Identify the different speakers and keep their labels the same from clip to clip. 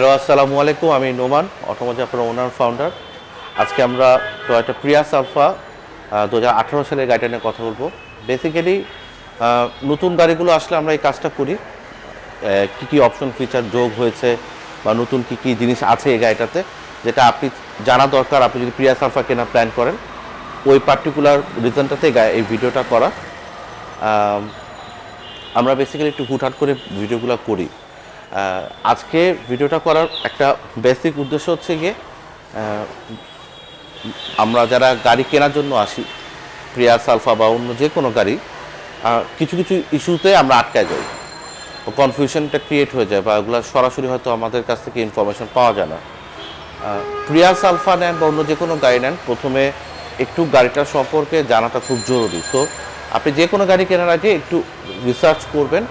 Speaker 1: Hello, আসসালামু আলাইকুম, আমি নোমান, অটোমোজাফার ওনার ফাউন্ডার আজকে আমরা টয়োটা প্রিয়াস আলফা দু হাজার আঠারো সালের গাড়িটা নিয়ে কথা বলব। বেসিক্যালি নতুন গাড়িগুলো আসলে আমরা এই কাজটা করি। কী কী অপশন ফিচার যোগ হয়েছে বা নতুন কী কী জিনিস আছে এই গাড়িটাতে, যেটা আপনি জানা দরকার, আপনি যদি প্রিয়াস আলফা কেনা প্ল্যান করেন। ওই পার্টিকুলার রিজনটাতে এই ভিডিওটা করা। আমরা বেসিক্যালি একটু হুটহাট করে ভিডিওগুলো করি। আজকে ভিডিওটা করার একটা বেসিক উদ্দেশ্য হচ্ছে গিয়ে আমরা যারা গাড়ি কেনার জন্য আসি প্রিয়াস আলফা বা অন্য যে কোনো গাড়ি কিছু কিছু ইস্যুতে আমরা আটকায় যাই। কনফিউশনটা ক্রিয়েট হয়ে যায় বা ওগুলো সরাসরি হয়তো আমাদের কাছ থেকে ইনফরমেশন পাওয়া যায় না। আহ, প্রিয়াস আলফা নেন বা অন্য যে কোনো গাড়ি নেন প্রথমে একটু গাড়িটার সম্পর্কে জানাটা খুব জরুরি। তো আপনি যে কোনো গাড়ি কেনার আগে একটু রিসার্চ করবেন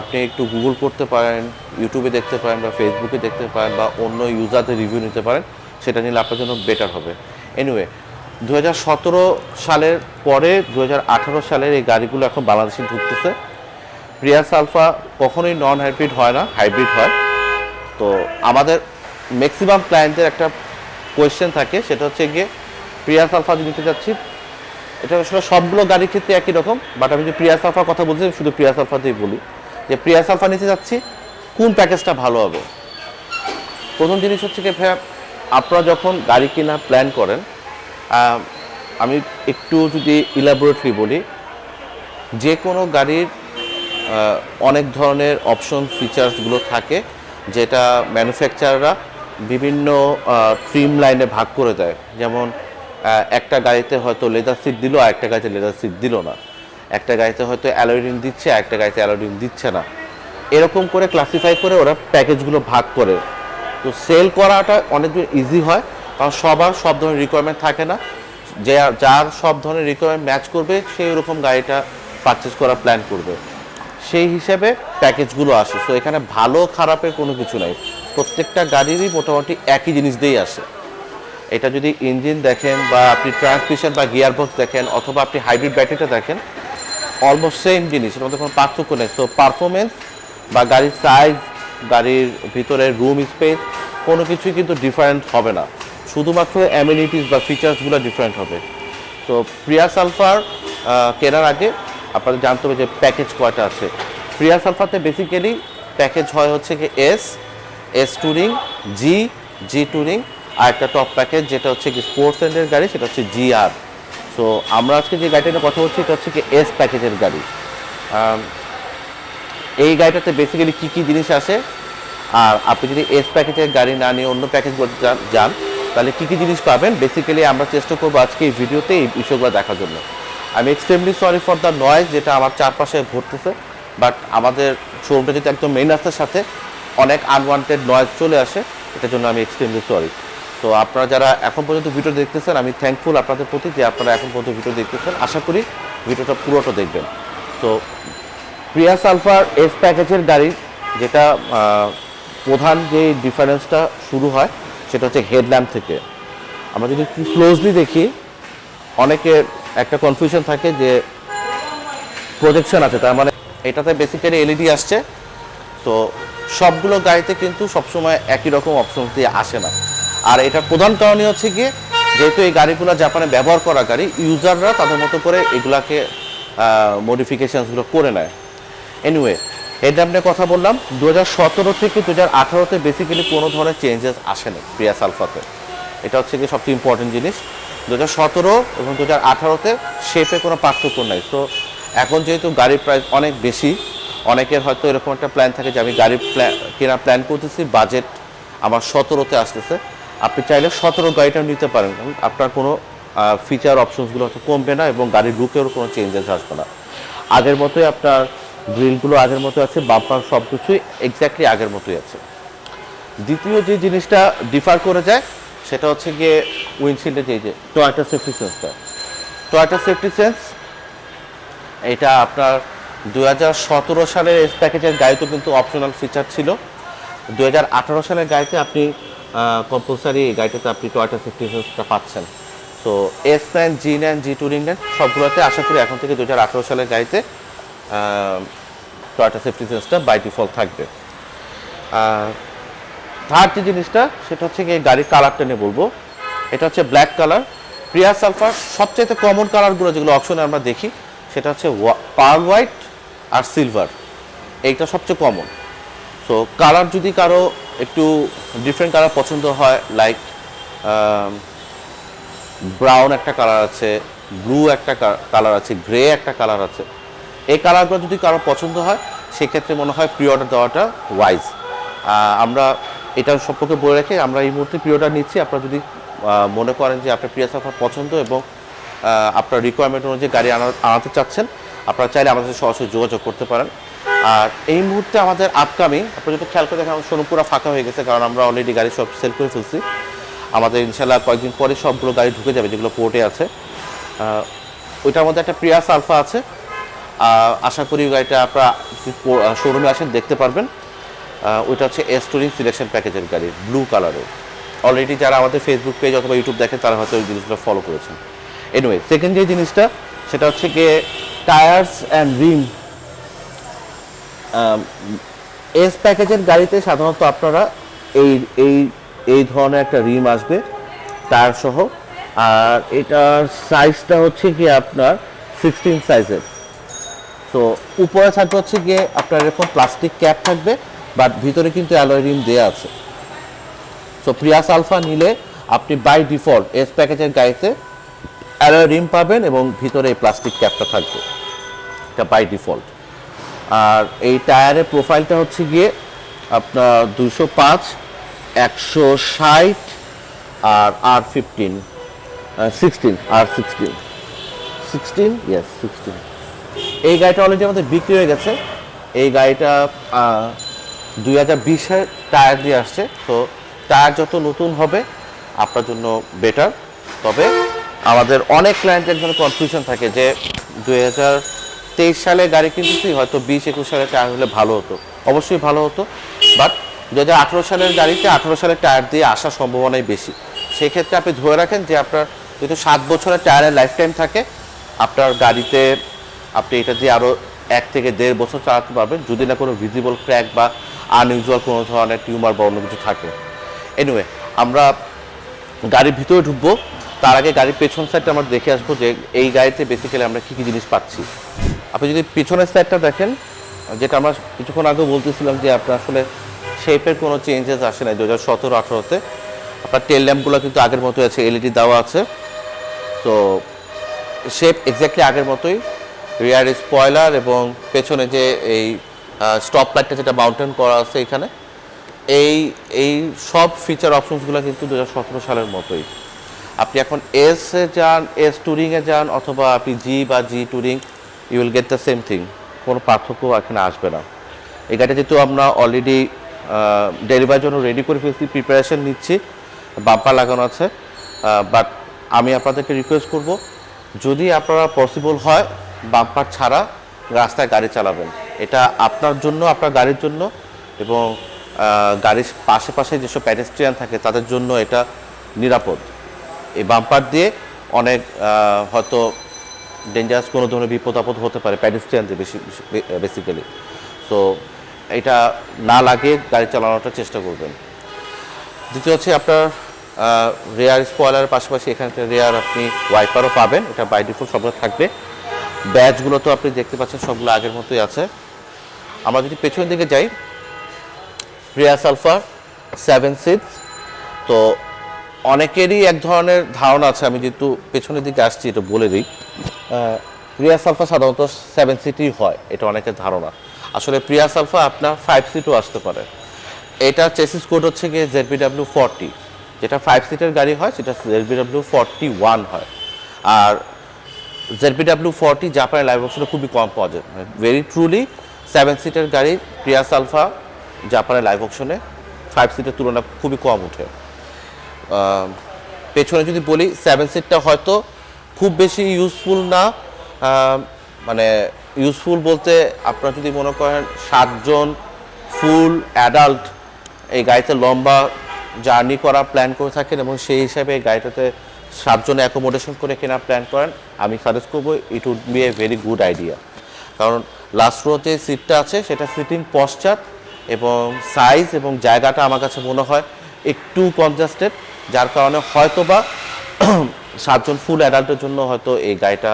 Speaker 1: আপনি একটু গুগল করতে পারেন ইউটিউবে দেখতে পারেন বা ফেসবুকে দেখতে পারেন বা অন্য ইউজারদের রিভিউ নিতে পারেন, সেটা নিলে আপনার জন্য বেটার হবে। এনিওয়ে দু হাজার সতেরো সালের পরে দু হাজার আঠারো সালের এই গাড়িগুলো এখন বাংলাদেশে ঢুকতেছে। প্রিয়াস আলফা কখনোই নন হাইব্রিড হয় না হাইব্রিড হয়। তো আমাদের ম্যাক্সিমাম ক্লায়েন্টদের একটা কোয়েশ্চেন থাকে, সেটা হচ্ছে গিয়ে প্রিয়াস আলফা যদি নিতে যাচ্ছি, এটা আসলে সবগুলো গাড়ির ক্ষেত্রে একই রকম বাট আমি যদি প্রিয়াস আলফার কথা বলছি, শুধু প্রিয়াস আলফাতেই বলি। যে প্রিয়াস আলফা নিতে যাচ্ছি, কোন প্যাকেজটা ভালো হবে? প্রথম জিনিস হচ্ছে কি ভাইয়া, আপনারা যখন গাড়ি কেনার প্ল্যান করেন আমি একটু যদি ইলাবোরেটলি বলি, যে কোনো গাড়ির অনেক ধরনের অপশন ফিচার্সগুলো থাকে, যেটা ম্যানুফ্যাকচারাররা বিভিন্ন ট্রিম লাইনে ভাগ করে দেয়। যেমন একটা গাড়িতে হয়তো লেদার সিট দিল আর একটা গাড়িতে লেদার সিট দিল না। একটা গাড়িতে হয়তো অ্যালোরিং দিচ্ছে, একটা গাড়িতে অ্যালোরিং দিচ্ছে না। এরকম করে ক্লাসিফাই করে ওরা প্যাকেজগুলো ভাগ করে। তো সেল করাটা অনেক ইজি হয়, কারণ সবার সব ধরনের রিকোয়ারমেন্ট থাকে না। যে যার সব ধরনের রিকোয়ারমেন্ট ম্যাচ করবে সেই ওরকম গাড়িটা পারচেস করার প্ল্যান করবে। সেই হিসেবে প্যাকেজগুলো আসে। তো এখানে ভালো খারাপের কোনো কিছু নাই। প্রত্যেকটা গাড়িরই মোটামুটি একই জিনিস দিয়েই আসে। এটা যদি ইঞ্জিন দেখেন বা আপনি ট্রান্সমিশন বা গিয়ার বক্স দেখেন, অথবা আপনি হাইব্রিড ব্যাটারিটা দেখেন অলমোস্ট সেম জিনিস, এর মধ্যে কোনো পার্থক্য নেই। তো পারফরমেন্স বা গাড়ির সাইজ গাড়ির ভিতরে রুম স্পেস কোনো কিছুই কিন্তু ডিফারেন্ট হবে না। শুধুমাত্র অ্যামিনিটিস বা ফিচার্সগুলো ডিফারেন্ট হবে। তো প্রিয়া সালফার কেনার আগে আপনাদের জানতে হবে যে প্যাকেজ কয়টা আছে। প্রিয়া আলফাতে বেসিক্যালি প্যাকেজ হয় হচ্ছে কি S S touring G G touring আর একটা টপ প্যাকেজ যেটা হচ্ছে কি স্পোর্টস এন্ডের গাড়ি, সেটা হচ্ছে জি আর সো আমরা আজকে যে গাড়িটা নিয়ে কথা বলছি, এটা হচ্ছে কি এস প্যাকেজের গাড়ি। এই গাড়িটাতে বেসিক্যালি কী কী জিনিস আসে? আর আপনি যদি এস প্যাকেজের গাড়ি না নিয়ে অন্য প্যাকেজ যান, তাহলে কী কী জিনিস পাবেন? বেসিক্যালি আমরা চেষ্টা করব আজকে এই ভিডিওতে এই বিষয়গুলো দেখার জন্য। আমি extremely sorry for the noise যেটা আমার চারপাশে ঘটতেছে বাট আমাদের শোরুমটা যদি একদম মেইন রাস্তার সাথে, অনেক আনওয়ান্টেড নয়েজ চলে আসে, এটার জন্য আমি এক্সট্রিমলি সরি তো আপনারা যারা এখন পর্যন্ত ভিডিও দেখতেছেন, আমি থ্যাঙ্কফুল আপনাদের প্রতি যে আপনারা এখন পর্যন্ত ভিডিও দেখতেছেন। আশা করি ভিডিওটা পুরোটা দেখবেন। তো প্রিয়া সালফার এস প্যাকেজের গাড়ি, যেটা প্রধান যে ডিফারেন্সটা শুরু হয়, সেটা হচ্ছে হেডল্যাম্প থেকে। আমরা যদি একটু ক্লোজলি দেখি অনেকের একটা কনফিউশন থাকে যে প্রজেকশন আছে, তার মানে এটাতে বেসিক্যালি এলইডি আসছে। তো সবগুলো গাড়িতে কিন্তু সবসময় একই রকম অপশন দিয়ে আসে না। আর এটার প্রধান কারণই হচ্ছে গিয়ে যেহেতু এই গাড়িগুলো জাপানে ব্যবহার করা গাড়ি, ইউজাররা তাদের মতো করে এগুলাকে মডিফিকেশনসগুলো করে নেয়। এনিওয়ে হেডল্যাম্প নিয়ে কথা বললাম। দু হাজার সতেরো থেকে দু হাজার আঠারোতে বেসিক্যালি কোনো ধরনের চেঞ্জেস আসেনি প্রিয়াস সালফাতে এটা হচ্ছে কি সবচেয়ে ইম্পর্টেন্ট জিনিস। দু হাজার সতেরো এবং দু হাজার আঠারোতে শেপে কোনো পার্থক্য নাই। তো এখন যেহেতু গাড়ির প্রাইস অনেক বেশি, অনেকের হয়তো এরকম একটা প্ল্যান থাকে যে আমি গাড়ির প্ল্যান কেনার প্ল্যান করতেছি বাজেট আমার সতেরোতে আসতেছে। আপনি চাইলে সতেরো গাড়িটা নিতে পারেন। কারণ আপনার কোনো ফিচার অপশনসগুলো হয়তো কমবে না এবং গাড়ির লুকেরও কোনো চেঞ্জেস আসবে না। আগের মতোই আপনার গ্রিলগুলো আগের মতো আছে বাম্পার সব কিছুই এক্স্যাক্টলি আগের মতোই আছে। দ্বিতীয় যে জিনিসটা ডিফার করে যায়, সেটা হচ্ছে গিয়ে উইন্ডশিল্ডের যে যে টয়টা সেফটি সেন্সটা টয়টা সেফটি সেন্স এটা আপনার দু হাজার সতেরো সালের এস প্যাকেজের গাড়িতে কিন্তু অপশনাল ফিচার ছিল। দু হাজার আঠেরো সালের গাড়িতে আপনি কম্পালসারি গাড়িটাতে আপনি টয়টা সেফটি সেন্সটা পাচ্ছেন তো S nine G nine G touring nine সবগুলোতে আশা করি এখন থেকে দু হাজার আঠারো সালের গাড়িতে টয়টা সেফটি সেন্সটা বাই ডিফল্ট থাকবে। থার্ড যে জিনিসটা, সেটা হচ্ছে গিয়ে গাড়ির কালারটা নিয়ে বলব। এটা হচ্ছে ব্ল্যাক কালার প্রিয়া সালফার সবচেয়ে কমন কালারগুলো যেগুলো অপশনে আমরা দেখি, সেটা হচ্ছে পার্ল হোয়াইট আর সিলভার এইটা সবচেয়ে কমন সো কালার যদি কারও একটু ডিফারেন্ট কালার পছন্দ হয় লাইক ব্রাউন একটা কালার আছে ব্লু একটা কালার আছে গ্রে একটা কালার আছে। এই কালারগুলো যদি কারও পছন্দ হয়, সেক্ষেত্রে মনে হয় প্রি অর্ডার দেওয়াটা ওয়াইজ আমরা এটার সম্পর্কে বলে রেখে, আমরা এই মুহূর্তে প্রি অর্ডার নিচ্ছি। আপনারা যদি মনে করেন যে আপনার প্রিয়া সাফার পছন্দ এবং আপনার রিকোয়ারমেন্ট অনুযায়ী গাড়ি আনা- আনাতে চাচ্ছেন, আপনারা চাইলে আমাদের সাথে সরাসরি যোগাযোগ করতে পারেন। আর এই মুহূর্তে আমাদের আপকামিং আপনারা যদি খেয়াল করে দেখেন পুরো ফাঁকা হয়ে গেছে, কারণ আমরা অলরেডি গাড়ি সব সেল করে ফেলছি। আমাদের ইনশাল্লাহ কয়েকদিন পরে সবগুলো গাড়ি ঢুকে যাবে, যেগুলো পোর্টে আছে। ওইটার মধ্যে একটা প্রিয়াস আলফা আছে। আশা করি গাড়িটা আপনারা শোরুমে আসেন, দেখতে পারবেন। ওইটা হচ্ছে এস টুরিং সিলেকশন প্যাকেজের গাড়ি ব্লু কালারের অলরেডি যারা আমাদের ফেসবুক পেজ অথবা ইউটিউব দেখেন, তারা হয়তো ওই জিনিসগুলো ফলো করেছেন। এনিওয়ে সেকেন্ড যে জিনিসটা, সেটা হচ্ছে গিয়ে টায়ার্স অ্যান্ড রিম এস প্যাকেজের গাড়িতে সাধারণত আপনারা এই এই এই ধরনের একটা রিম আসবে, তার সহ। আর এটার সাইজটা হচ্ছে কি আপনার সিক্সটিন সাইজের তো উপরে থাকবে হচ্ছে গিয়ে আপনার এরকম প্লাস্টিক ক্যাপ থাকবে বাট ভিতরে কিন্তু অ্যালয় রিম দেওয়া আছে। সো প্রিয়াস আলফা নিলে আপনি বাই ডিফল্ট এস প্যাকেজের গাড়িতে অ্যালয় রিম পাবেন এবং ভিতরে প্লাস্টিক ক্যাপটা থাকবে। এটা বাই ডিফল্ট আর এই টায়ারের প্রোফাইলটা হচ্ছে গিয়ে আপনার দুশো পাঁচ, একশো ষাট আর আর ফিফটিন সিক্সটিন, আর সিক্সটিন। সিক্সটিন? Yes sixteen. এই গাড়িটা অলরেডি আমাদের বিক্রি হয়ে গেছে। এই গাড়িটা দুই হাজার বিশের টায়ার দিয়ে আসছে। তো টায়ার যত নতুন হবে, আপনার জন্য বেটার তবে আমাদের অনেক ক্লায়েন্টের জন্য কনফিউশন থাকে যে দুই হাজার তেইশ সালে গাড়ি কিনতেছি, হয়তো বিশ একুশ সালে টায়ার হলে ভালো হতো। অবশ্যই ভালো হতো বাট দু হাজার আঠেরো সালের গাড়িতে আঠেরো সালের টায়ার দিয়ে আসার সম্ভাবনাই বেশি। সেক্ষেত্রে আপনি ধরে রাখেন যে আপনার যেহেতু সাত বছরের টায়ারের লাইফ টাইম থাকে, আপনার গাড়িতে আপনি এটা দিয়ে আরও এক থেকে দেড় বছর চালাতে পারবেন, যদি না কোনো ভিজিবল ক্র্যাক বা আনইউজুয়াল কোনো ধরনের টিউমার বা অন্য কিছু থাকে। এনিওয়ে আমরা গাড়ির ভিতরে ঢুকবো, তার আগে গাড়ির পেছন সাইডটা আমরা দেখে আসব যে এই গাড়িতে বেসিক্যালি আমরা কী কী জিনিস পাচ্ছি। আপনি যদি পিছনের সাইডটা দেখেন, যেটা আমরা কিছুক্ষণ আগে বলতেছিলাম যে আপনার আসলে শেপের কোনো চেঞ্জেস আসে নাই দু হাজার সতেরো আঠেরোতে। আপনার টেল ল্যাম্পগুলো কিন্তু আগের মতোই আছে এলইডি দেওয়া আছে। তো শেপ এক্স্যাক্টলি আগের মতোই। রিয়ার স্পয়লার এবং পেছনে যে এই স্টপ লাইটটা যেটা মাউন্টেন করা আছে এখানে, এই এই সব ফিচার অপশনসগুলো কিন্তু দুহাজার সতেরো সালের মতোই। আপনি এখন এসে যান এস টুরিংয়ে যান অথবা আপনি জি বা G touring you will get the same thing কোনো পার্থক্য এখানে আসবে না। এই গাড়িটা যেহেতু আমরা অলরেডি ডেলিভারির জন্য রেডি করে ফেলছি প্রিপারেশন নিচ্ছি বাম্পার লাগানো আছে বাট আমি আপনাদেরকে রিকোয়েস্ট করব, যদি আপনারা পসিবল হয় বাম্পার ছাড়া রাস্তায় গাড়ি চালাবেন। এটা আপনার জন্য, আপনার গাড়ির জন্য এবং গাড়ির পাশে পাশে যেসব প্যাডেস্ট্রিয়ান থাকে, তাদের জন্য এটা নিরাপদ। এই বাম্পার দিয়ে অনেক হয়তো ডেঞ্জারাস কোনো ধরনের বিপদ আপদ হতে পারে প্যাডেস্ট্রিয়ানদের বেশি বেসিক্যালি তো এটা না লাগে গাড়ি চালানোটার চেষ্টা করবেন। দ্বিতীয় হচ্ছে আপনার রেয়ার স্পয়লারের পাশাপাশি এখানে রেয়ার আপনি ওয়াইপারও পাবেন, এটা বাই ডিফল্ট সবগুলো থাকবে। ব্যাচগুলো তো আপনি দেখতে পাচ্ছেন, সবগুলো আগের মতোই আছে। আমরা যদি পেছনের দিকে যাই রেয়ার সালফার সেভেন সিক্স তো অনেকেরই এক ধরনের ধারণা আছে, আমি যেহেতু পেছনের দিকে আসছি, এটা বলে দিই। প্রিয়া সালফা সাধারণত সেভেন সিটই হয়, এটা অনেকের ধারণা। আসলে প্রিয়া সালফা আপনার ফাইভ সিটও আসতে পারে। এটা চেসিস কোড হচ্ছে গিয়ে জেডবিডাব্লিউ ফর্টি যেটা ফাইভ সিটের গাড়ি হয়, সেটা জেডবিডাব্লিউ ফর্টি ওয়ান হয়। আর জেডবিডাব্লিউ ফর্টি জাপানের লাইভ অপশনে খুবই কম পাওয়া যায়। ভেরি ট্রুলি সেভেন সিটের গাড়ি প্রিয়া সালফা জাপানের লাইভ অপশনে ফাইভ সিটের তুলনা খুবই কম ওঠে। পেছনে যদি বলি সেভেন সিটটা হয়তো খুব বেশি ইউজফুল না। মানে ইউজফুল বলতে আপনারা যদি মনে করেন সাতজন ফুল অ্যাডাল্ট এই গাড়িতে লম্বা জার্নি করা প্ল্যান করে থাকেন এবং সেই হিসাবে এই গাড়িটাতে সাতজন অ্যাকোমোডেশন করে কেনার প্ল্যান করেন, আমি সাজেস্ট করব it would be a very good idea কারণ লাস্ট রো যে সিটটা আছে, সেটা সিটিং পশ্চাৎ এবং সাইজ এবং জায়গাটা আমার কাছে মনে হয় একটু কনজাস্টেড যার কারণে হয়তো বা সাতজন ফুল অ্যাডাল্টের জন্য হয়তো এই গাড়িটা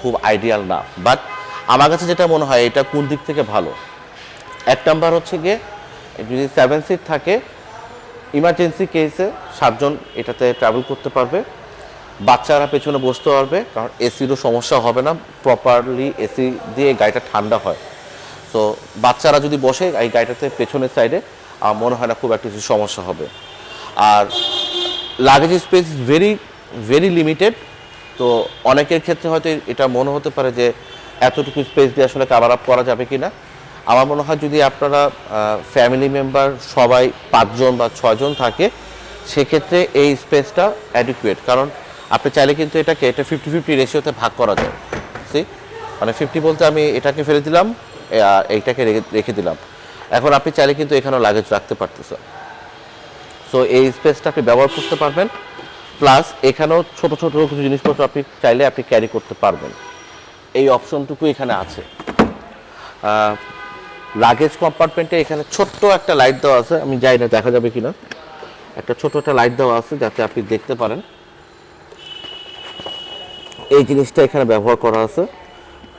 Speaker 1: খুব আইডিয়াল না। বাট আমার কাছে যেটা মনে হয়, এটা কোন দিক থেকে ভালো? এক নাম্বার হচ্ছে গিয়ে, যদি সেভেন সিট থাকে ইমার্জেন্সি কেসে সাতজন এটাতে ট্রাভেল করতে পারবে। বাচ্চারা পেছনে বসতে পারবে, কারণ এসিরও সমস্যা হবে না প্রপারলি এসি দিয়ে গাড়িটা ঠান্ডা হয়। তো বাচ্চারা যদি বসে এই গাড়িটাতে পেছনের সাইডে আমার মনে হয় না খুব একটা কিছু সমস্যা হবে। আর luggage space very very limited তো অনেকের ক্ষেত্রে হয়তো এটা মনে হতে পারে যে এতটুকু স্পেস দিয়ে আসলে কাভার আপ করা যাবে কি না আমার মনে হয় যদি আপনারা ফ্যামিলি মেম্বার সবাই পাঁচজন বা ছয়জন থাকে, সেক্ষেত্রে এই স্পেসটা অ্যাডিকুয়েট কারণ আপনি চাইলে কিন্তু এটাকে, এটা ফিফটি ফিফটি রেশিওতে ভাগ করা যায়। সি মানে ফিফটি বলতে আমি এটাকে ফেলে দিলাম এইটাকে রেখে- রেখে দিলাম। এখন আপনি চাইলে কিন্তু এখানেও লাগেজ রাখতে পারতেছেন। সো এই স্পেসটা আপনি ব্যবহার করতে পারবেন। প্লাস এখানেও ছোট ছোট কিছু জিনিসপত্র আপনি চাইলে আপনি ক্যারি করতে পারবেন। এই অপশনটুকু এখানে আছে। লাগেজ কম্পার্টমেন্টে এখানে ছোট্ট একটা লাইট দেওয়া আছে। আমি যাই না দেখা যাবে কিনা। একটা ছোট একটা লাইট দেওয়া আছে যাতে আপনি দেখতে পারেন। এই জিনিসটা এখানে ব্যবহার করা আছে।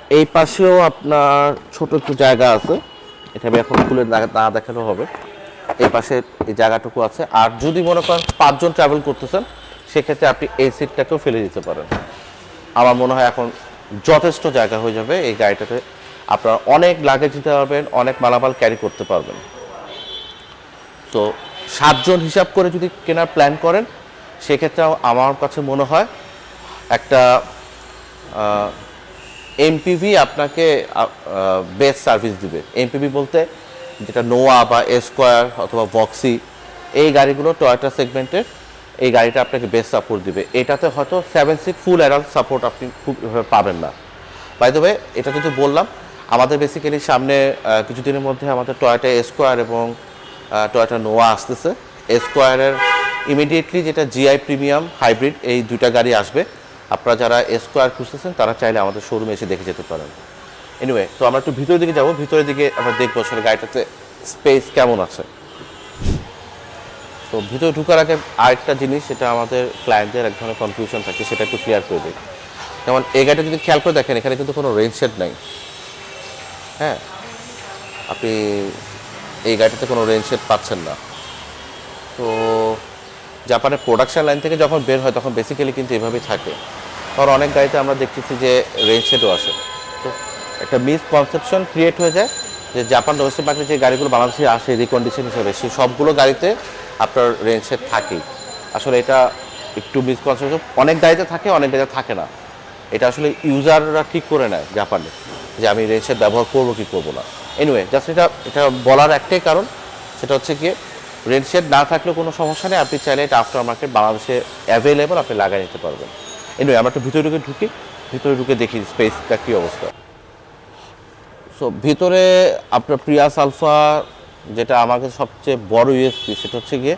Speaker 1: এই পাশেও আপনার ছোট একটু জায়গা আছে। এটা আমি এখন খুলে না- না দেখানো হবে। এই পাশে এই জায়গাটুকু আছে। আর যদি মনে করেন পাঁচজন ট্রাভেল করতেছেন, সেক্ষেত্রে আপনি এই সিটটাকেও ফেলে দিতে পারেন। আমার মনে হয় এখন যথেষ্ট জায়গা হয়ে যাবে এই গাড়িটাতে। আপনারা অনেক লাগেজ দিতে পারবেন, অনেক মালামাল ক্যারি করতে পারবেন। তো সাতজন হিসাব করে যদি কেনার প্ল্যান করেন সেক্ষেত্রে আমার কাছে মনে হয় একটা এমপিভি আপনাকে বেস্ট সার্ভিস দিবে। এমপিভি বলতে যেটা নোয়া বা এসকোয়ার অথবা বক্সি এই গাড়িগুলো টয়োটা সেগমেন্টের এই গাড়িটা আপনাকে বেস্ট সাপোর্ট দিবে। এটাতে হয়তো seven seat full adult support আপনি খুব পাবেন না। বাই দ্য ওয়ে এটা যদি বললাম, আমাদের বেসিক্যালি সামনে কিছুদিনের মধ্যে আমাদের টয়োটা এসকোয়ার এবং টয়োটা নোয়া আসতেছে। এসকোয়ারের ইমিডিয়েটলি যেটা জিআই প্রিমিয়াম হাইব্রিড এই দুইটা গাড়ি আসবে। আপনারা যারা এসকোয়ার খুঁজতেছেন, তারা চাইলে আমাদের শোরুমে এসে দেখে যেতে পারেন। এনিওয়ে তো আমরা একটু ভিতরের দিকে যাব। ভিতরের দিকে আমরা দেখব আসলে গাড়িটাতে স্পেস কেমন আছে। তো ভিতরে ঢুকার আগে আরেকটা জিনিস, সেটা আমাদের ক্লায়েন্টদের এক ধরনের কনফিউশন থাকে, সেটা একটু ক্লিয়ার করে দিই। যেমন, এই গাড়িটা যদি খেয়াল করে দেখেন, এখানে কিন্তু কোনো রেঞ্জ সেট নাই। হ্যাঁ? আপনি এই গাড়িটাতে কোনো রেঞ্জ সেট পাচ্ছেন না। তো জাপানের প্রোডাকশন লাইন থেকে যখন বের হয়, তখন বেসিক্যালি কিন্তু এভাবেই থাকে। কারণ অনেক গাড়িতে আমরা দেখতেছি যে রেঞ্জ সেটও আসে। তো একটা মিসকনসেপশন ক্রিয়েট হয়ে যায় যে জাপান ডোমেস্টিক মার্কেটে যে গাড়িগুলো বাংলাদেশে আসে রিকন্ডিশন হিসেবে সেই সবগুলো গাড়িতে আপনার রেঞ্জ থাকেই। আসলে এটা একটু মিসকনসেপশন অনেক গাড়িতে থাকে, অনেক গাড়িতে থাকে না। এটা আসলে ইউজাররা ঠিক করে নেয় জাপানে যে আমি রেঞ্জ সেট ব্যবহার করব কি করব না। এনিওয়ে জাস্ট এটা এটা বলার একটাই কারণ, সেটা হচ্ছে গিয়ে শেড না থাকলেও কোনো সমস্যা নেই, আপনি চাইলে এটা আফটার মার্কেট বাংলাদেশে অ্যাভেলেবল আপনি লাগাই নিতে পারবেন। এনিওয়ে আমরা একটু ভিতরে ঢুকে ঢুকি, ভিতরে ঢুকে দেখি স্পেসটা কী অবস্থা। সো ভিতরে আপনার প্রিয়াস আলফা যেটা আমার কাছে সবচেয়ে বড় ইউএসপি সেটা হচ্ছে গিয়ে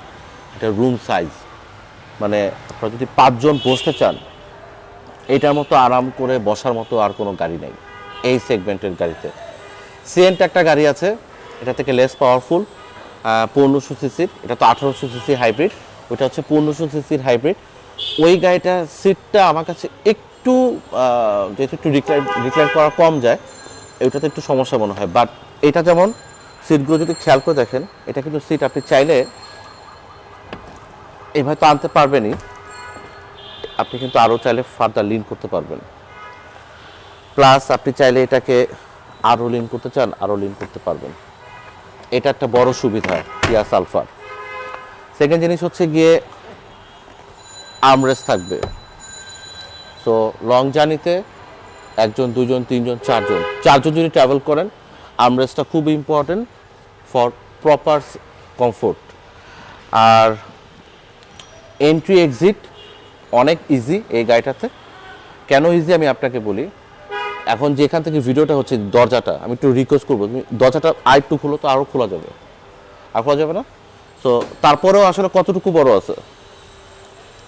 Speaker 1: এটা রুম সাইজ মানে আপনারা যদি পাঁচজন বসতে চান, এটার মতো আরাম করে বসার মতো আর কোনো গাড়ি নেই এই সেগমেন্টের গাড়িতে। সিএনট একটা গাড়ি আছে, এটা থেকে লেস পাওয়ারফুল পনেরোশো সিসির এটা তো আঠারোশো সিসি হাইব্রিড ওইটা হচ্ছে পনেরোশো সিসির হাইব্রিড ওই গাড়িটার সিটটা আমার কাছে একটু যেহেতু একটু রিক্লাইন রিক্লাইন করা কম যায় ওইটাতে একটু সমস্যা মনে হয়। বাট এটা যেমন সিটগুলো যদি খেয়াল করে দেখেন, এটা কিন্তু সিট আপনি চাইলে এভাবে তো আনতে পারবেনই। আপনি কিন্তু আরও চাইলে ফার্দার লিন করতে পারবেন। প্লাস আপনি চাইলে এটাকে আরও লিন করতে চান, আরও লিন করতে পারবেন। এটা একটা বড় সুবিধা কিয়া সালফার সেকেন্ড জিনিস হচ্ছে গিয়ে আমরেস থাকবে। সো লং জার্নিতে একজন, দুজন, তিনজন, চারজন। চারজন যদি ট্রাভেল করেন আমরেসটা খুব ইম্পর্টেন্ট ফর প্রপার কমফোর্ট আর এন্ট্রি এক্সিট অনেক ইজি এই গাড়িটাতে। কেন ইজি আমি আপনাকে বলি? এখন যেখান থেকে ভিডিওটা হচ্ছে দরজাটা, আমি একটু রিকোয়েস্ট করব। তুমি দরজাটা আর একটু খুলো তো আরও খোলা যাবে। আর খোলা যাবে না? সো তারপরেও আসলে কতটুকু বড় আছে?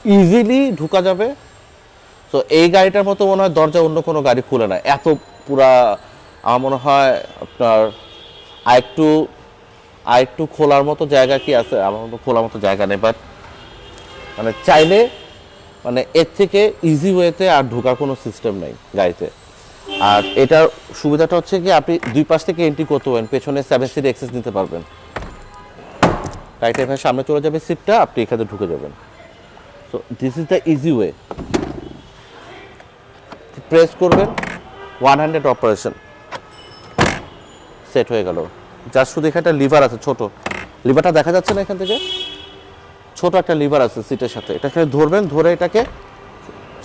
Speaker 1: ইজিলি ঢুকা যাবে। তো এই গাড়িটার মতো মনে হয় দরজা অন্য কোনো গাড়ি খুলে না। এত পুরা, আমার মনে হয় আপনার আর একটু আর একটু খোলার মতো জায়গা কি আছে? আমার মতো খোলার মতো জায়গা নেই বাট মানে চাইলে মানে এর থেকে ইজি ওয়েতে আর ঢোকার কোনো সিস্টেম নেই গাড়িতে। আর এটার সুবিধাটা হচ্ছে কি, আপনি দুই পাশ থেকে এন্ট্রি করতে পারেন, পেছনে সেভেন সিট এক্সেস নিতে পারবেন। গাড়িটা এখানে সামনে চলে যাবে সিটটা আপনি এখানে ঢুকে যাবেন। So this is the easy way press করবেন ওয়ান হান্ড্রেড অপারেশন সেট হয়ে গেল। যার শুধু এখানে একটা লিভার আছে, ছোট। লিভারটা দেখা যাচ্ছে না এখান থেকে? ছোট একটা লিভার আছে সিটের সাথে। এটাকে ধরবেন, ধরে এটাকে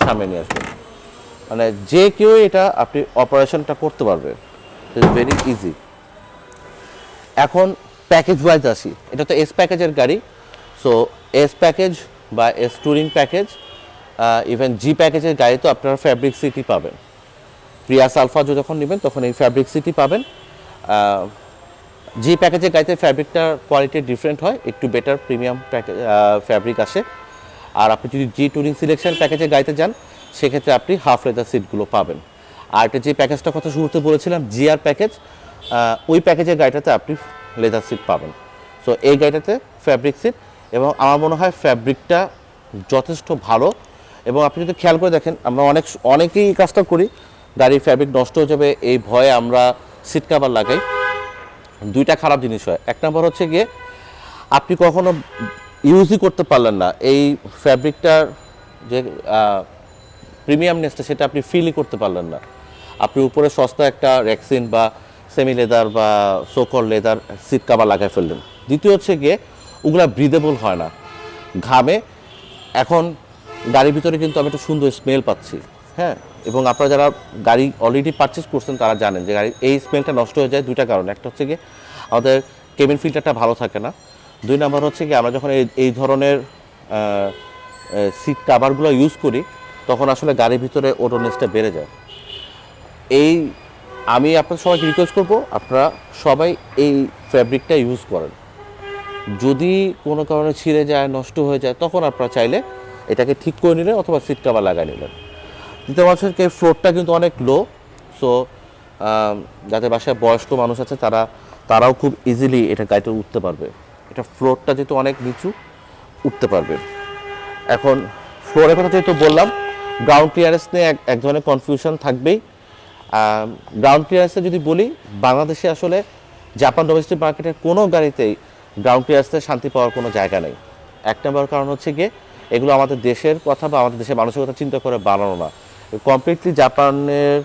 Speaker 1: সামনে নিয়ে আসবেন। মানে যে কেউ এটা আপনি অপারেশনটা করতে পারবে। ভেরি ইজি এখন প্যাকেজ ওয়াইজ আসি। এটা তো এস প্যাকেজের গাড়ি। সো এস প্যাকেজ বা S touring package even G প্যাকেজের গাড়ি তো আপনারা ফ্যাব্রিক সিটি পাবেন। প্রিয়াস আলফা যখন নেবেন, তখন এই ফ্যাব্রিক সিটি পাবেন। জি প্যাকেজের গাড়িতে ফ্যাব্রিকটার কোয়ালিটি ডিফারেন্ট হয়, একটু বেটার প্রিমিয়াম প্যাকেজ ফ্যাব্রিক আসে। আর আপনি যদি জি টুরিং সিলেকশন প্যাকেজের গাড়িতে যান, সেক্ষেত্রে আপনি হাফ লেদার সিটগুলো পাবেন। আর এটা যে প্যাকেজটার কথা শুরুতে বলেছিলাম জিআর প্যাকেজ ওই প্যাকেজের গাড়িটাতে আপনি লেদার সিট পাবেন। সো এই গাড়িটাতে ফ্যাব্রিক সিট এবং আমার মনে হয় ফ্যাব্রিকটা যথেষ্ট ভালো। এবং আপনি যদি খেয়াল করে দেখেন, আমরা অনেক অনেকেই এই কাজটা করি। গাড়ির ফ্যাব্রিক নষ্ট হয়ে যাবে, এই ভয়ে আমরা সিট কাভার লাগাই। দুইটা খারাপ জিনিস হয়। এক নম্বর হচ্ছে গিয়ে, আপনি কখনো ইউজই করতে পারলেন না। এই ফ্যাব্রিকটার যে প্রিমিয়ামনেসটা সেটা আপনি ফিলই করতে পারলেন না। আপনি উপরে সস্তা একটা রেক্সিন বা সেমি লেদার বা সোকর লেদার সিট কাভার লাগাই ফেললেন। দ্বিতীয় হচ্ছে গিয়ে, ওগুলা ব্রিদেবল হয় না। ঘামে, এখন গাড়ির ভিতরে কিন্তু আমি একটা সুন্দর স্মেল পাচ্ছি। হ্যাঁ। এবং আপনারা যারা গাড়ি অলরেডি পারচেস করছেন তারা জানেন যে গাড়ির এই স্মেলটা নষ্ট হয়ে যায় দুইটা কারণে। একটা হচ্ছে গিয়ে আমাদের কেবিন ফিল্টারটা ভালো থাকে না। দুই নাম্বার হচ্ছে কি আমরা যখন এই এই ধরনের সিট কাভারগুলো ইউজ করি তখন আসলে গাড়ির ভিতরে ওডোনেসটা বেড়ে যায়। এই আমি আপনাদের সবাইকে রিকোয়েস্ট করব আপনারা সবাই এই ফ্যাব্রিকটা ইউজ করেন। যদি কোনো কারণে ছিঁড়ে যায় নষ্ট হয়ে যায় তখন আপনারা চাইলে এটাকে ঠিক করে নিলেন অথবা সিট কাভার লাগিয়ে নিলেন। দ্বিতীয় হচ্ছে ফ্লোরটা কিন্তু অনেক লো সো যাদের বাসায় বয়স্ক মানুষ আছে তারা, তারাও খুব ইজিলি এটা গাড়িতে উঠতে পারবে। এটা ফ্লোরটা যেহেতু অনেক নিচু, উঠতে পারবে। এখন ফ্লোরের কথা যেহেতু বললাম গ্রাউন্ড ক্লিয়ারেন্স নিয়ে এক এক ধরনের কনফিউশন থাকবেই। গ্রাউন্ড ক্লিয়ারেন্সে যদি বলি, বাংলাদেশে আসলে জাপান ডোমেস্টিক মার্কেটের কোনো গাড়িতেই গ্রাউন্ড ক্লিয়ারেন্সে শান্তি পাওয়ার কোনো জায়গা নেই। এক নম্বর কারণ হচ্ছে গিয়ে এগুলো আমাদের দেশের কথা বা আমাদের দেশের মানুষের কথা চিন্তা করে বানানো না। কমপ্লিটলি জাপানের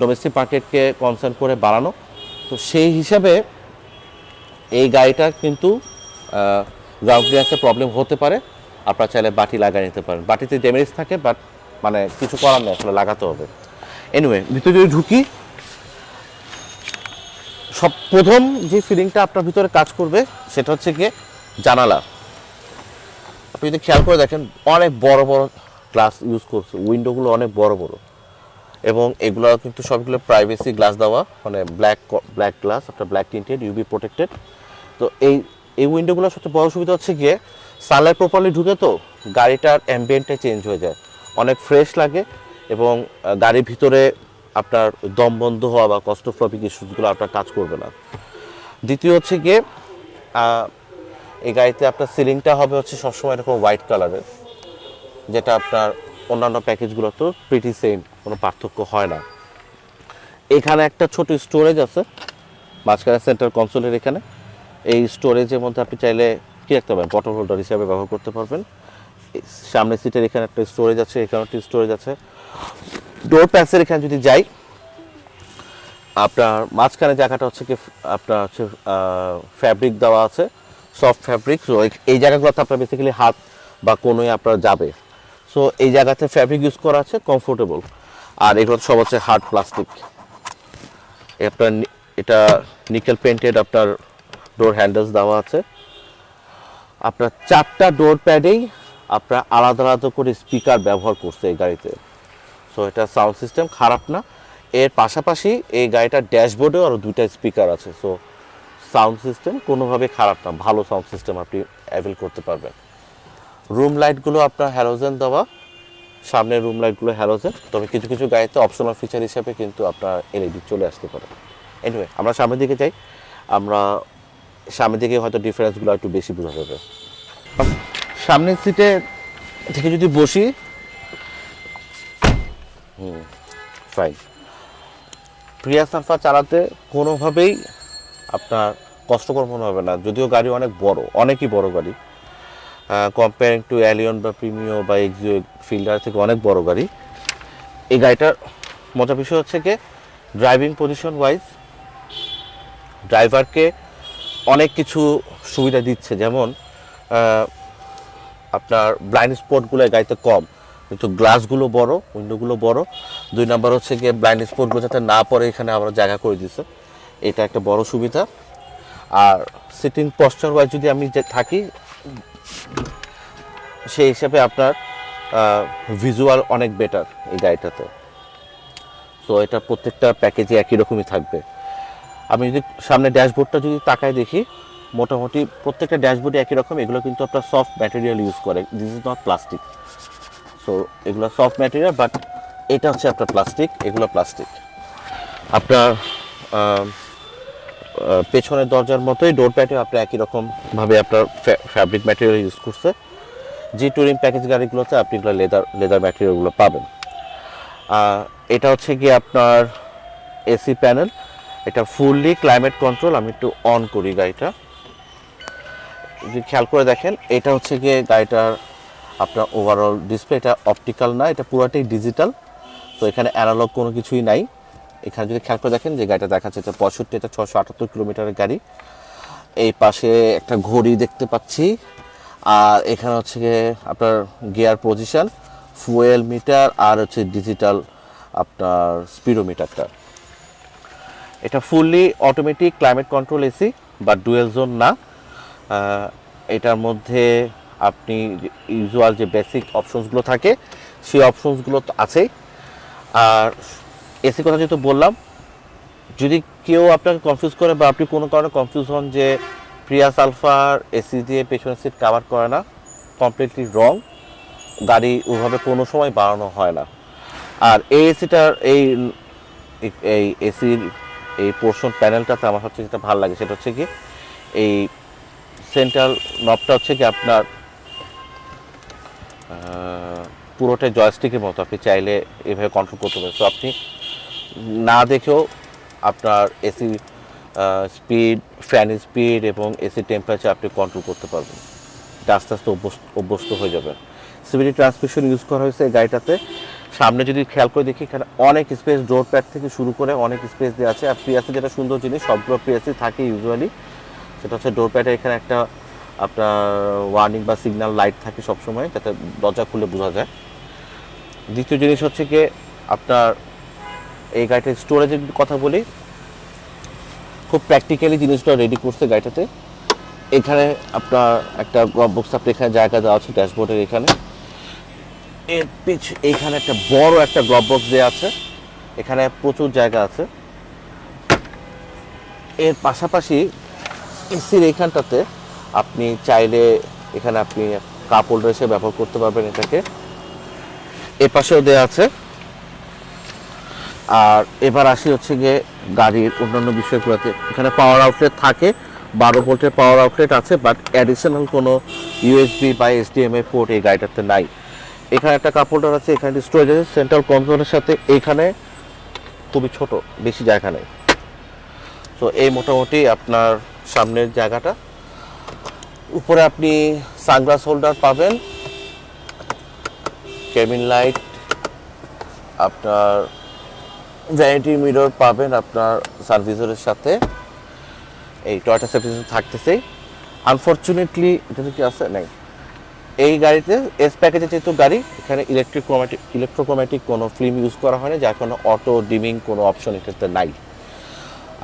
Speaker 1: ডোমেস্টিক মার্কেটকে কনসার্ন করে বানানো। তো সেই হিসাবে এই গাড়িটা কিন্তু গ্রাউন্ড ক্লিয়ারেন্সের প্রবলেম হতে পারে। আপনারা চাইলে বাটি লাগিয়ে নিতে পারেন। বাটিতে ড্যামেজ থাকে বাট মানে কিছু করার নেই, আসলে লাগাতে হবে। এনিওয়ে ভিতরে যদি ঢুকি, সব প্রথম যে ফিলিংটা আপনার ভিতরে কাজ করবে, সেটা হচ্ছে গিয়ে জানালা। আপনি যদি খেয়াল করে দেখেন, অনেক বড় বড় গ্লাস ইউজ করছে। উইন্ডোগুলো অনেক বড় বড়। এবং এগুলো কিন্তু সবগুলো প্রাইভেসি গ্লাস দেওয়া মানে ব্ল্যাক ব্ল্যাক গ্লাস আপনার ব্ল্যাক টিন্টেড ইউবি প্রোটেক্টেড তো এই এই উইন্ডোগুলোর সবচেয়ে বড় সুবিধা হচ্ছে গিয়ে সানলাইট প্রপারলি ঢুকে তো গাড়িটার অ্যাম্বিয়েন্টটা চেঞ্জ হয়ে যায়। অনেক ফ্রেশ লাগে এবং গাড়ির ভিতরে আপনার দম বন্ধ হওয়া বা কষ্ট কস্টোফ্লপিক ইস্যুসগুলো আপনার কাজ করবে না। দ্বিতীয় হচ্ছে গিয়ে এই গাড়িতে আপনার সিলিংটা হবে হচ্ছে সবসময় এরকম হোয়াইট কালারের যেটা আপনার অন্যান্য প্যাকেজগুলোতে প্রিটি সেম কোনো পার্থক্য হয় না। এখানে একটা ছোট স্টোরেজ আছে, মাঝখানে সেন্টার কনসোলের এখানে। এই স্টোরেজের মধ্যে আপনি চাইলে কি রাখতে পারবেন? বটল হোল্ডার হিসাবে ব্যবহার করতে পারবেন। সামনের সিটের এখানে একটা স্টোরেজ আছে এখানে একটা স্টোরেজ আছে। ডোর প্যান্সের এখানে যদি যাই, আপনার মাঝখানে জায়গাটা হচ্ছে কি, আপনার হচ্ছে ফ্যাব্রিক দেওয়া আছে। সফট ফ্যাব্রিক সো এই জায়গাগুলোতে আপনার বেসিক্যালি হাত বা কোনোই আপনার যাবে। সো এই জায়গাতে ফ্যাব্রিক ইউজ করা আছে কমফোর্টেবল আর এগুলো সব হচ্ছে হার্ড প্লাস্টিক আপনার এটা নিকেল পেন্টেড আপনার ডোর হ্যান্ডেলস দেওয়া আছে। আপনার চারটা ডোর প্যাডেই আপনার আলাদা আলাদা করে স্পিকার ব্যবহার করছে এই গাড়িতে। সো এটা সাউন্ড সিস্টেম খারাপ না। এর পাশাপাশি এই গাড়িটার ড্যাশবোর্ডেও আরও দুইটা স্পিকার আছে। সো সাউন্ড সিস্টেম কোনোভাবে খারাপ না, ভালো সাউন্ড সিস্টেম আপনি অ্যাভেল করতে পারবেন। রুম লাইটগুলো আপনার হ্যালোজেন দেওয়া সামনের রুম লাইটগুলো হ্যালোজেন তবে কিছু কিছু গাড়িতে অপশনাল ফিচার হিসেবে কিন্তু আপনার এলইডি চলে আসতে পারে। এনিওয়ে আমরা সামনের দিকে যাই, আমরা সামনের দিকে হয়তো ডিফারেন্সগুলো একটু বেশি বোঝা যাবে। সামনের সিটে থেকে যদি বসি, হুম ফাইন প্রিয়া সালফা চালাতে কোনোভাবেই আপনার কষ্টকর মনে হবে না। যদিও গাড়ি অনেক বড়, অনেকই বড় গাড়ি। কম্পেয়ারিং টু অ্যালিয়ন বা প্রিমিও বা এক্সিও ফিল্ডার থেকে অনেক বড় গাড়ি। এই গাড়িটার মজার বিষয় হচ্ছে কি ড্রাইভিং পজিশন ওয়াইজ ড্রাইভারকে অনেক কিছু সুবিধা দিচ্ছে। যেমন আপনার ব্লাইন্ড স্পটগুলো গাড়িতে কম, কিন্তু গ্লাসগুলো বড় উইন্ডোগুলো বড়। দুই নাম্বার হচ্ছে গিয়ে ব্লাইন্ড স্পটগুলো যাতে না পড়ে, এখানে আবার জায়গা করে দিচ্ছে এটা একটা বড় সুবিধা। আর সিটিং পশ্চার ওয়াইজ যদি আমি যে থাকি, সেই হিসাবে আপনার ভিজুয়াল অনেক বেটার এই গাড়িটাতে। তো এটা প্রত্যেকটা প্যাকেজে একই রকমই থাকবে। আমি যদি সামনে ড্যাশবোর্ডটা যদি তাকায় দেখি, মোটামুটি প্রত্যেকটা ড্যাশবোর্ডে একই রকম, এগুলো কিন্তু আপনার সফট ম্যাটেরিয়াল ইউজ করে। This is not plastic so এগুলো সফট ম্যাটেরিয়াল বাট এটা হচ্ছে আপনার প্লাস্টিক এগুলো প্লাস্টিক আপনার পেছনের দরজার মতোই ডোর প্যাডে আপনি একই রকম ভাবে আপনার ফ্যাব্রিক ম্যাটেরিয়াল ইউজ করছে। জি টুরিং প্যাকেজ গাড়িগুলোতে আপনি এগুলো লেদার লেদার ম্যাটেরিয়ালগুলো পাবেন। এটা হচ্ছে কি আপনার এসি প্যানেল এটা ফুললি ক্লাইমেট কন্ট্রোল আমি একটু অন করি গাড়িটা। যদি খেয়াল করে দেখেন, এটা হচ্ছে গিয়ে গাড়িটার আপনার ওভারঅল ডিসপ্লে এটা অপটিক্যাল না, এটা পুরোটাই ডিজিটাল তো এখানে অ্যানালগ কোনো কিছুই নাই। এখানে যদি খেয়াল করে দেখেন যে গাড়িটা দেখাচ্ছে এটা পঁয়ষট্টি, এটা ছশো আটাত্তর কিলোমিটারের গাড়ি। এই পাশে একটা ঘড়ি দেখতে পাচ্ছি। আর এখানে হচ্ছে গিয়ে আপনার গিয়ার পজিশন, ফুয়েল মিটার আর হচ্ছে ডিজিটাল আপনার স্পিডোমিটারটা। এটা fully automatic climate control AC বা ডুয়েল জোন না। এটার মধ্যে আপনি ইউজুয়াল যে বেসিক অপশনসগুলো থাকে, সেই অপশনসগুলো তো আছেই। আর এসি কথা যেহেতু বললাম, যদি কেউ আপনাকে কনফিউজ করে বা আপনি কোনো কারণে কনফিউজ হন যে প্রিয়াস আলফার এসি দিয়ে পেছনের সিট কাভার করে না কমপ্লিটলি রং গাড়ি ওইভাবে কোনো সময় বাড়ানো হয় না। আর এই এসিটার এই এই এসির এই পোর্শন প্যানেলটাতে আমার হচ্ছে যেটা ভালো লাগে সেটা হচ্ছে কি এই সেন্ট্রাল নবটা হচ্ছে কি আপনার পুরোটাই জয়স্টিকের মতো। আপনি চাইলে এভাবে কন্ট্রোল করতে পারেন। তো আপনি না দেখেও আপনার এসি স্পিড ফ্যান স্পিড এবং এসি টেম্পারেচার আপনি কন্ট্রোল করতে পারবেন। এটা আস্তে আস্তে অভ্যস্ত অভ্যস্ত হয়ে যাবে। সিভিটি ট্রান্সমিশন ইউজ করা হয়েছে এই গাড়িটাতে। সামনে যদি খেয়াল করে দেখি, এখানে অনেক স্পেস ডোর প্যাড থেকে শুরু করে অনেক স্পেস দেওয়া আছে। আর পিএসসি যেটা সুন্দর জিনিস, সবগুলো পিএসসি থাকে ইউজুয়ালি সেটা হচ্ছে ডোর প্যাডে এখানে একটা আপনার ওয়ার্নিং বা সিগন্যাল লাইট থাকে সবসময়, যাতে দরজা খুলে বোঝা যায়। দ্বিতীয় জিনিস হচ্ছে কি আপনার এই গাড়িটার স্টোরেজের কথা বলি, খুব প্র্যাকটিক্যালি জিনিসটা রেডি করছে গাড়িটাতে। এখানে আপনার একটা বক্স আপনি এখানে জায়গা দেওয়া আছে ড্যাশবোর্ডের এখানে। এর পিছ এইখানে একটা বড় একটা গ্লভ বক্স দেওয়া আছে, এখানে প্রচুর জায়গা আছে। এর পাশাপাশি এসির এইখানটাতে আপনি চাইলে এখানে আপনি কাপ হোল্ডার হিসেবে ব্যবহার করতে পারবেন এটাকে। এ পাশেও দেওয়া আছে। আর এবার আসি হচ্ছে গিয়ে গাড়ির অন্যান্য বিষয়গুলোতে। এখানে পাওয়ার আউটলেট থাকে, বারো ভোল্টের পাওয়ার আউটলেট আছে বাট অ্যাডিশনাল কোনো ইউএসবি বা এসডিএমআই পোর্ট এই গাড়িটাতে নাই। এখানে একটা কাপ হোল্ডার আছে, এখানে স্টোরেজ আছে সেন্ট্রাল কনসোলের সাথে এখানে খুবই ছোট, বেশি জায়গা নেই। তো এই মোটামুটি আপনার সামনের জায়গাটা। উপরে আপনি সানগ্লাস হোল্ডার পাবেন কেবিন লাইট আপনার ভ্যানিটি মিরর পাবেন আপনার সার্ভিসের সাথে। এই টয়টা সার্ভিস থাকতেছেই আনফর্চুনেটলি এটা কি আছে? নাই। এই গাড়িতে এস প্যাকেজে যেহেতু গাড়ি, এখানে ইলেকট্রিক ক্রোম্যাটিক ইলেকট্রোক্রোম্যাটিক কোনো ফিল্ম ইউজ করা হয়নি যার কোনো অটো ডিমিং কোনো অপশন এটাতে নাই।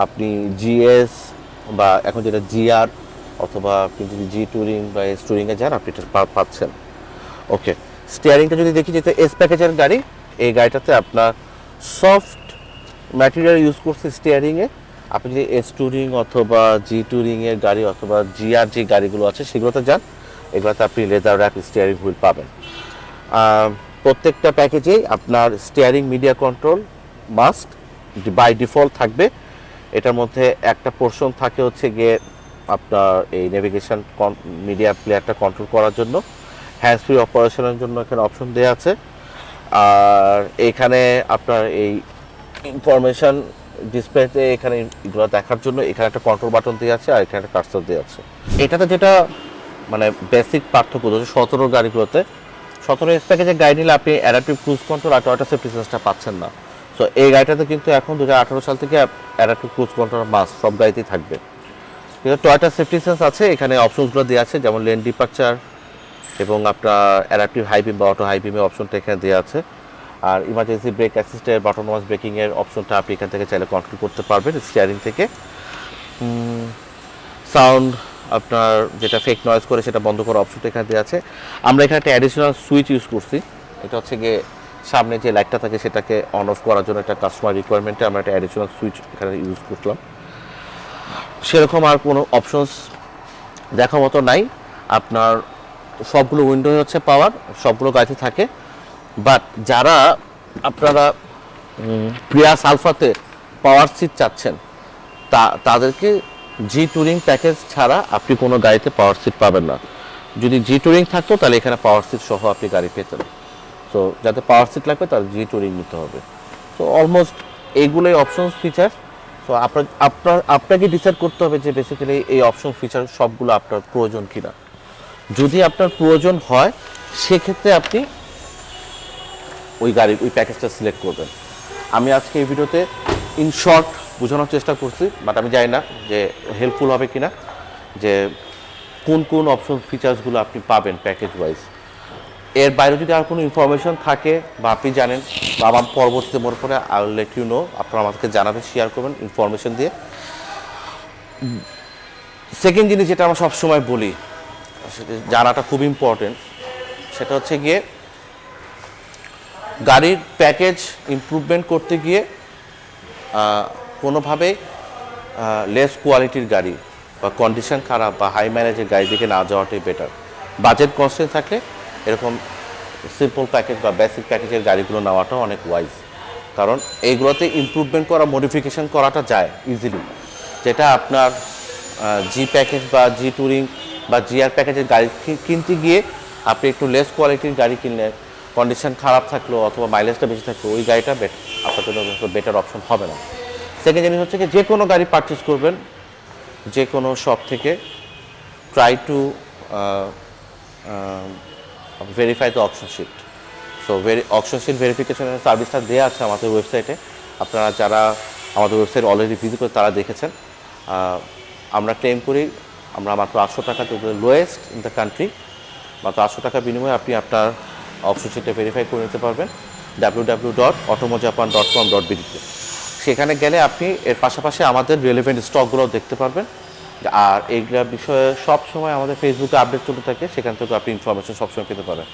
Speaker 1: আপনি জিএস বা এখন যেটা জিআর অথবা আপনি যদি জি টুরিং বা এস টুরিংয়ে যান, আপনি এটা পাচ্ছেন। ওকে স্টিয়ারিংটা যদি দেখি, যেহেতু এস প্যাকেজের গাড়ি, এই গাড়িটাতে আপনার সফট ম্যাটেরিয়াল ইউজ করছে স্টিয়ারিংয়ে আপনি যদি এস টুরিং অথবা জি টুরিংয়ের গাড়ি অথবা জিআর যে গাড়িগুলো আছে, সেগুলোতে যান। এগুলোতে আপনি লেদার র্যাপ স্টিয়ারিং হুইল পাবেন। প্রত্যেকটা প্যাকেজেই আপনার steering media control must by default থাকবে। এটার মধ্যে একটা পোর্শন থাকে হচ্ছে গিয়ে আপনার এই নেভিগেশন মিডিয়া প্লেয়ারটা কন্ট্রোল করার জন্য। হ্যান্ডস ফ্রি অপারেশনের জন্য এখানে অপশন দেওয়া আছে। আর এখানে আপনার এই ইনফরমেশন ডিসপ্লেতে এখানে এগুলো দেখার জন্য এখানে একটা কন্ট্রোল বাটন দেওয়া আছে আর এখানে একটা কার্সর দেওয়া আছে। এটাতে যেটা মানে বেসিক পার্থক্য হচ্ছে সতেরো গাড়িগুলোতে, সতেরো এস প্যাকেজের গাড়ি নিলে আপনি অ্যাডাপটিভ ক্রুজ কন্ট্রোল আর টয়টা সেফটি সেন্সটা পাচ্ছেন না। সো এই গাড়িটাতে কিন্তু এখন দু হাজার আঠারো সাল থেকে অ্যাডাপটিভ ক্রুজ কন্ট্রোল মাস সব গাড়িতেই থাকবে। কিন্তু টয়টা সেফটি সেন্স আছে, এখানে অপশনসগুলো দেওয়া আছে, যেমন লেন ডিপারচার এবং আপনার অ্যাডাপটিভ হাইবিম বা অটো হাইবিমের অপশনটা এখানে দেওয়া আছে। আর ইমার্জেন্সি ব্রেক অ্যাসিস্টের বাটন ওয়াজ ব্রেকিংয়ের অপশনটা আপনি এখান থেকে চাইলে কন্ট্রোল করতে পারবেন স্টিয়ারিং থেকে। সাউন্ড আপনার যেটা ফেক নয়েজ করে সেটা বন্ধ করার অপশনটা এখানে দেওয়া আছে। আমরা এখানে একটা অ্যাডিশনাল সুইচ ইউজ করছি। এটা হচ্ছে গিয়ে সামনে যে লাইটটা থাকে সেটাকে অন অফ করার জন্য একটা কাস্টমার রিকোয়ারমেন্টে আমরা একটা অ্যাডিশনাল সুইচ এখানে ইউজ করলাম। সেরকম আর কোনো অপশনস দেখার মতো নাই। আপনার সবগুলো উইন্ডো হচ্ছে পাওয়ার সবগুলো গাড়িতে থাকে। বাট যারা আপনারা প্রিয়াস আলফাতে পাওয়ার সিট চাচ্ছেন, তা, তাদেরকে জি টুরিং প্যাকেজ ছাড়া আপনি কোনো গাড়িতে পাওয়ার সিট পাবেন না। যদি জি টুরিং থাকতো, তাহলে এখানে পাওয়ার সিট সহ আপনি গাড়ি পেতেন। তো যাতে পাওয়ার সিট লাগবে, তার জি টুরিং নিতে হবে। তো অলমোস্ট এইগুলোই অপশন ফিচার তো আপনার আপনার, আপনাকে ডিসাইড করতে হবে যে বেসিক্যালি এই অপশন ফিচার সবগুলো আপনার প্রয়োজন কিনা। যদি আপনার প্রয়োজন হয়, সেক্ষেত্রে আপনি ওই গাড়ির, ওই প্যাকেজটা সিলেক্ট করবেন। আমি আজকে এই ভিডিওতে ইন শর্ট বোঝানোর চেষ্টা করছি বাট আমি জানি না যে হেল্পফুল হবে কিনা, যে কোন কোন অপশন ফিচার্সগুলো আপনি পাবেন প্যাকেজ ওয়াইজ এর বাইরে যদি আর কোনো ইনফরমেশন থাকে বা আপনি জানেন, বা আমার পরবর্তীতে মনে পড়ে আই লেট ইউ নো আপনারা আমাদেরকে জানাবেন শেয়ার করবেন ইনফরমেশন দিয়ে। সেকেন্ড জিনিস যেটা আমরা সবসময় বলি জানাটা খুব ইম্পর্টেন্ট সেটা হচ্ছে গিয়ে গাড়ির প্যাকেজ ইমপ্রুভমেন্ট করতে গিয়ে কোনোভাবেই লেস কোয়ালিটির গাড়ি বা কন্ডিশন খারাপ বা হাই ম্যানেজের গাড়ি দিকে না যাওয়াটাই বেটার বাজেট কনস্টেন্ট থাকলে এরকম সিম্পল প্যাকেজ বা বেসিক প্যাকেজের গাড়িগুলো নেওয়াটাও অনেক ওয়াইজ কারণ এইগুলোতে ইমপ্রুভমেন্ট করা মডিফিকেশন করাটা যায় ইজিলি যেটা আপনার জি প্যাকেজ বা জি টুরিং বা জিআর প্যাকেজের গাড়ি কিনতে গিয়ে আপনি একটু লেস কোয়ালিটির গাড়ি কিনলে কন্ডিশন খারাপ থাকল অথবা মাইলেজটা বেশি থাকল ওই গাড়িটা আপনার জন্য বেটার অপশন হবে না। সেকেন্ড জিনিস হচ্ছে কি যে কোনো গাড়ি পারচেস করবেন যে কোনো শপ থেকে try to verify the auction sheet so very auction sheet ভেরিফিকেশনের সার্ভিসটা দেওয়া আছে আমাদের ওয়েবসাইটে আপনারা যারা আমাদের ওয়েবসাইট অলরেডি ভিজিট করে তারা দেখেছেন। আমরা ক্লেম করি, আমরা মাত্র আটশো টাকা লোয়েস্ট ইন দ্য কান্ট্রি মাত্র আটশো টাকা বিনিময়ে আপনি আপনার অপশন শিটটা ভেরিফাই করে নিতে পারবেন। W W dot অটোমোজাপান dot com dot বিডিতে সেখানে গেলে আপনি এর পাশাপাশি আমাদের রিলেভেন্ট স্টকগুলো দেখতে পারবেন। আর এইগুলা বিষয়ে সব সময় আমাদের ফেসবুকে আপডেট চলতে থাকে, সেখান থেকে আপনি ইনফরমেশন সবসময় পেতে পারেন।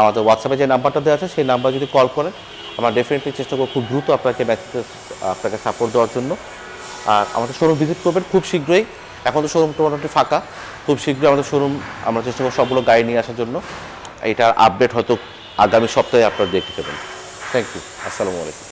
Speaker 1: আমাদের হোয়াটসঅ্যাপে যে নাম্বারটা দেওয়া আছে, সেই নাম্বার যদি কল করেন, আমরা ডেফিনেটলি চেষ্টা করব খুব দ্রুত আপনাকে মেসেজ আপনাকে সাপোর্ট দেওয়ার জন্য। আর আমাদের শোরুম ভিজিট করবেন খুব শীঘ্রই। এখন তো শোরুম মোটামুটি ফাঁকা। খুব শীঘ্রই আমাদের শোরুম আমরা চেষ্টা করব সবগুলো গাড়ি নিয়ে আসার জন্য। এটার আপডেট হয়তো আগামী সপ্তাহে আপনারা দেখতে পাবেন থ্যাংক ইউ আসসালামু আলাইকুম